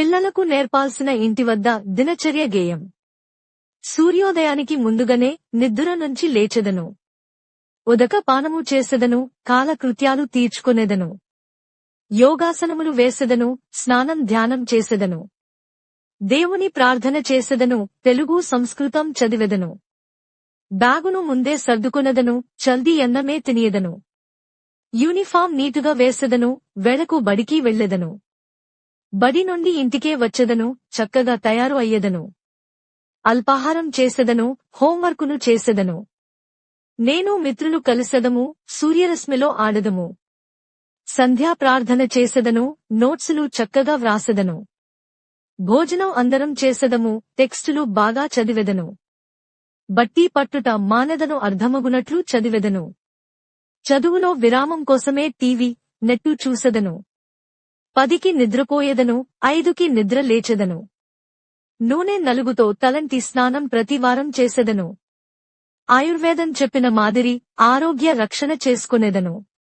పిల్లలకు నేర్పాల్సిన ఇంటి వద్ద దినచర్య గేయం. సూర్యోదయానికి ముందుగానే నిద్ర నుంచి లేచెదను. ఉదక పానము చేసెదను కాలకృత్యాలు తీర్చుకొనెదను. యోగాసనములు వేసెదను స్నానం ధ్యానం చేసెదను. దేవుని ప్రార్థన చేసెదను తెలుగు సంస్కృతం చదివెదను. బ్యాగును ముందే సర్దుకునదను చల్ది ఎన్నమే తినియెదను. యూనిఫామ్ నీటుగా వేసెదను వెడకు బడికి వెళ్ళెదను. బడి నుండి ఇంటికే వచ్చెదను చక్కగా తయారు అయ్యెదను. అల్పాహారం చేసెదను హోంవర్కును చేసెదను. నేను మిత్రులు కలిసెదము సూర్యరశ్మిలో ఆడదము. సంధ్యా ప్రార్థన చేసెదను నోట్సులు చక్కగా వ్రాసెదను. భోజనం అందరం చేసెదము టెక్స్టులు బాగా చదివెదను. బట్టి పట్టుట మానెదను అర్ధమగునట్లు చదివెదను. చదువులో విరామం కోసమే టీవీ నెట్టు చూసెదను. పదికి నిద్రపోయేదను ఐదుకి నిద్ర లేచెదను. నూనె నలుగుతో తలంటి స్నానం ప్రతివారం చేసెదను. ఆయుర్వేదం చెప్పిన మాదిరి ఆరోగ్య రక్షణ చేసుకునేదను.